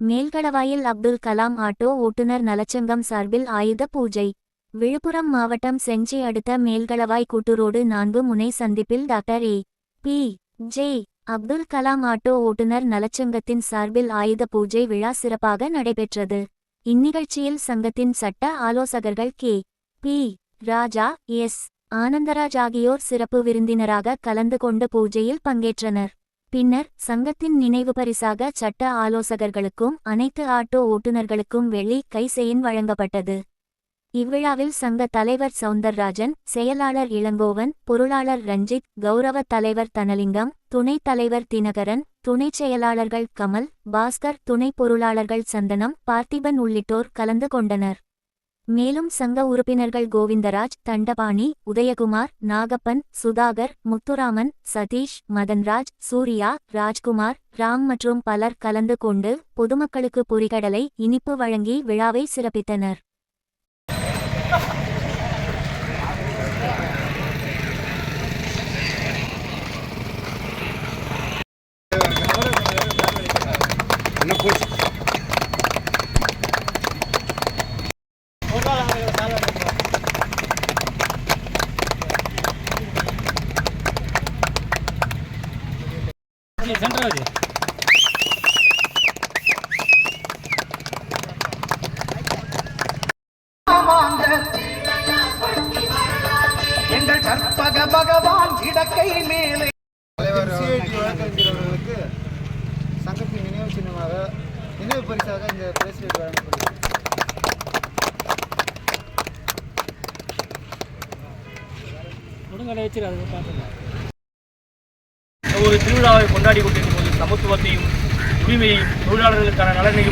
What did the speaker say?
மேல்கடவாயில் Abdul Kalam auto ஓட்டுநர் நலச்சங்கம் சார்பில் ஆயுத பூஜை. விழுப்புரம் மாவட்டம் செஞ்சி அடுத்த மேல்களவாய் கூட்டுரோடு நான்கு முனை சந்திப்பில் doctor A. P. J. Abdul Kalam auto ஓட்டுநர் நலச்சங்கத்தின் சார்பில் ஆயுத பூஜை விழா சிறப்பாக நடைபெற்றது. இந்நிகழ்ச்சியில் சங்கத்தின் சட்ட ஆலோசகர்கள் K. P. Raja S. Anandaraj ஆகியோர் சிறப்பு விருந்தினராக கலந்து கொண்டு பூஜையில் பங்கேற்றனர். பின்னர் சங்கத்தின் நினைவு பரிசாக சட்ட ஆலோசகர்களுக்கும் அனைத்து ஆட்டோ ஓட்டுநர்களுக்கும் வெள்ளி கை செயின் வழங்கப்பட்டது. இவ்விழாவில் சங்க தலைவர் சவுந்தரராஜன் செயலாளர் இளங்கோவன் பொருளாளர் ரஞ்சித் கௌரவ தலைவர் தனலிங்கம் துணைத் தலைவர் தினகரன் துணைச் செயலாளர்கள் கமல் பாஸ்கர் துணை பொருளாளர்கள் சந்தனம் பார்த்திபன் உள்ளிட்டோர் கலந்து கொண்டனர். மேலும் சங்க உறுப்பினர்கள் கோவிந்தராஜ் தண்டபாணி உதயகுமார் நாகப்பன் சுதாகர் முத்துராமன் சதீஷ் மதன்ராஜ் சூர்யா ராஜ்குமார் ராம் மற்றும் பலர் கலந்து கொண்டு பொதுமக்களுக்கு பொறிகடலை இனிப்பு வழங்கி விழாவை சிறப்பித்தனர். சென்டர் வச்சு எங்கள் கற்பக பகவான் இடக்கை மேலே. தலைவர் சிஐடி வழக்கறிஞர்களுக்கு சங்கத்தின் நினைவு சின்னமாக நினைவு பரிசாக இந்த பிரேஸ்லெட் வழங்கப்படுகிறது. முருங்கலை வச்சு அது பார்த்துக்கலாம் ஒரு திருவிழாவை கொண்டாடி கொண்டிருக்கும் போது சமத்துவத்தையும் உரிமையையும் தொழிலாளர்களுக்கான நலனையும்